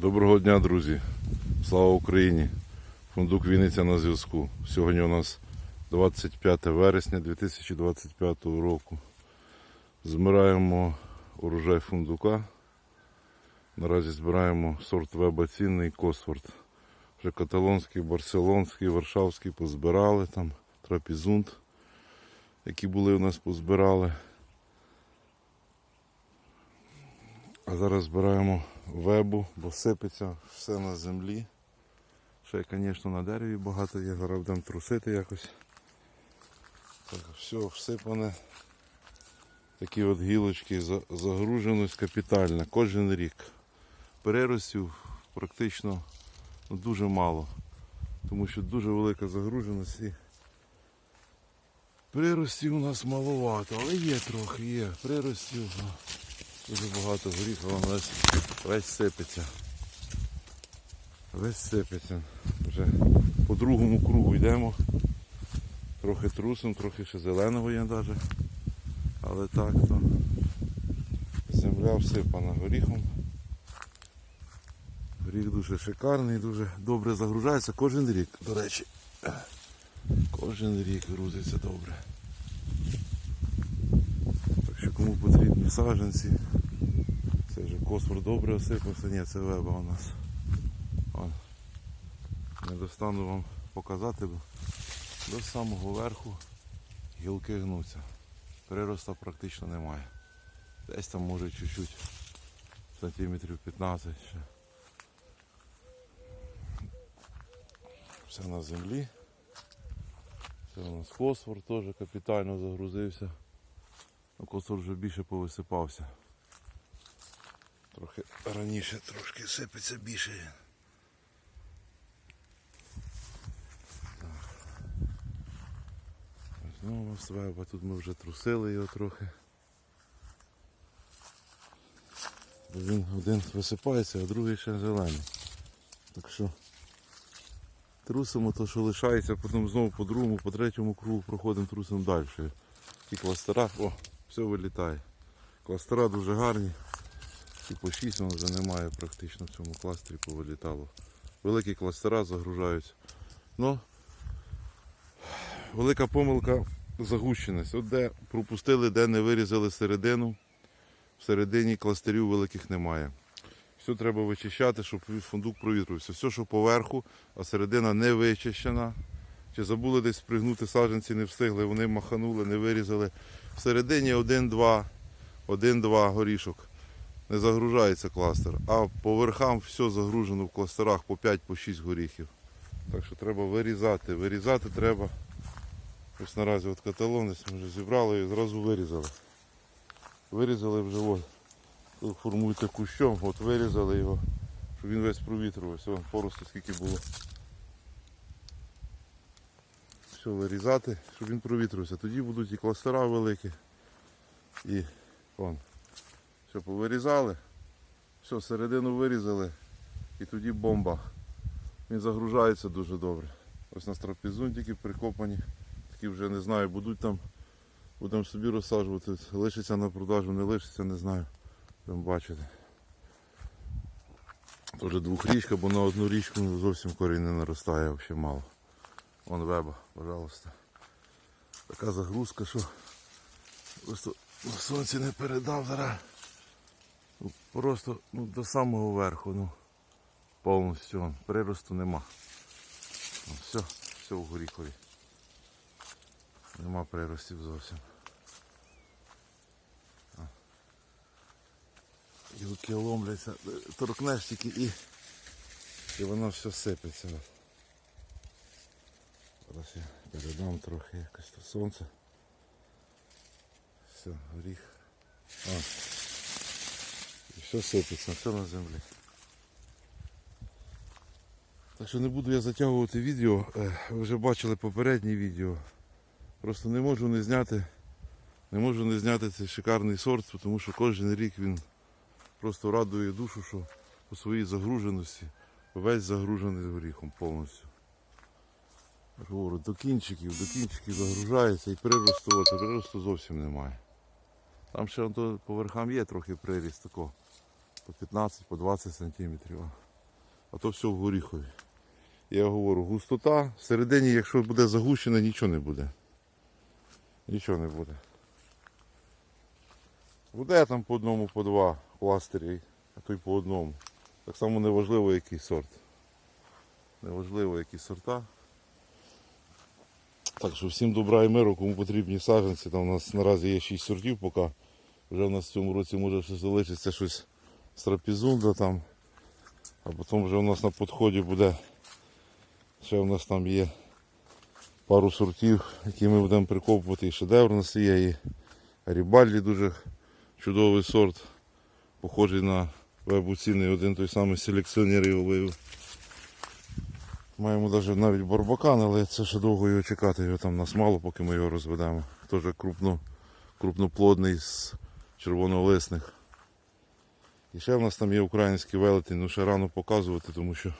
Доброго дня, друзі! Слава Україні! Фундук Вінниця на зв'язку. Сьогодні у нас 25 вересня 2025 року. Збираємо урожай фундука. Наразі збираємо сорт веба цінний Косфорд. Вже каталонський, барселонський, варшавський позбирали там, трапізунт, які були у нас позбирали. А зараз збираємо вебу, бо сипеться все на землі. Ще, звісно, на дереві багато є, зараз будемо трусити якось. Так, все всипане. Такі от гілочки, за- загруженість капітальна, кожен рік. Переростів практично ну, дуже мало, тому що дуже велика загруженість і приростів у нас маловато, але є трохи, є приростів. Дуже багато горіха, воно весь, весь сипеться. Весь сипеться. Вже по другому кругу йдемо. Трохи трусом, трохи ще зеленого є навіть. Але так то земля всипана горіхом. Горіх дуже шикарний, дуже добре загружається кожен рік, до речі. Кожен рік грузиться добре. Так що кому потрібні саджанці, космор добре осипався, ні, це веба у нас. Вон. Не достану вам показати, бо до самого верху гілки гнуться. Прироста практично немає. Десь там може чуть-чуть сантиметрів 15 ще. Все на землі. Це у нас фосфор теж капітально загрузився. Ну, косор вже більше повисипався. Трохи раніше трошки сипеться більше. Знову свеба, тут ми вже трусили його трохи. Бо Він один висипається, а другий ще зелений. Так що трусимо то, що лишається, потім знову по другому, по третьому кругу проходимо трусимо далі. І кластера, о, все вилітає. Кластера дуже гарні. І по 6 воно вже немає практично в цьому кластері повилітало. Великі кластера загружаються. Ну, велика помилка загущеність. От де пропустили, де не вирізали середину. Всередині кластерів великих немає. Все треба вичищати, щоб фундук провітрувався. Все, що поверху, а середина не вичищена. Чи забули десь пригнути саджанці, не встигли, вони маханули, не вирізали. Всередині один-два, один-два горішок. Не загружається кластер. А по верхам все загружено в кластерах по 5-6 горіхів. Так що треба вирізати. Вирізати треба. Ось наразі от каталонець ми вже зібрали і зразу вирізали. Вирізали вже от. Тут формуйте кущом, от вирізали його, щоб він весь провітрювався. Вон поросту скільки було. Все вирізати, щоб він провітрювався. Тоді будуть і кластера великі. І вон. Все повирізали. Все, середину вирізали. І тоді бомба. Він загружається дуже добре. Ось на трапезунтики прикопані. Такі вже не знаю, будуть там. Будемо собі розсаджувати. Лишиться на продажу, не лишиться, не знаю. Будемо бачити. Тоже двохрічка, бо на одну річку зовсім корінь не наростає, взагалі мало. Вон веба, пожалуйста. Така загрузка, що просто сонці не передав зараз. Просто ну, до самого верху, ну, повністю приросту нема. Ну, все, все в горіхові. Нема приростів зовсім. Гілки ломляться, торкнеш тільки і, і воно все сипеться. Зараз я передам трохи якось то сонце. Все, горіх. А. Все сипеться, все на землі. Так що не буду я затягувати відео. Е, Ви вже бачили попереднє відео. Просто не можу не зняти. Не можу не зняти цей шикарний сорт, тому що кожен рік він просто радує душу, що по своїй загруженості весь загружений горіхом повністю. Говорю, до кінчиків, до кінчиків загружається і приросту, приросту зовсім немає. Там ще то по верхам є трохи приріст такого. По 15, по 20 сантиметрів. а. то все в горіхові. Я говорю, густота, всередині, якщо буде загущено, нічого не буде. Нічого не буде. Буде там по одному, по два кластері, а то й по одному. Так само неважливо, який сорт. Неважливо, які сорта. Так що всім добра і миру, кому потрібні саджанці. Там у нас наразі є 6 сортів поки. Вже в нас в цьому році може ще залишиться щось з трапізунда там. А потім вже у нас на підході буде. Ще у нас там є пару сортів, які ми будемо прикопувати. І шедевр у нас є, і Рібальді дуже чудовий сорт. Похожий на вебуційний один той самий селекціонер його вивів. Маємо навіть навіть барбакан, але це ще довго його чекати, його там нас мало, поки ми його розведемо. Теж крупно, крупноплодний з червонолисних. І ще в нас там є український велетень, ну ще рано показувати, тому що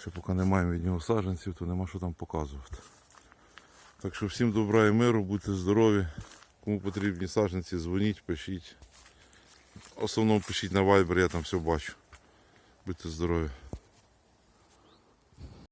ще поки не маємо від нього саджанців, то нема що там показувати. Так що всім добра і миру, будьте здорові. Кому потрібні саджанці, дзвоніть, пишіть. В основному пишіть на Viber, я там все бачу. Будьте здорові.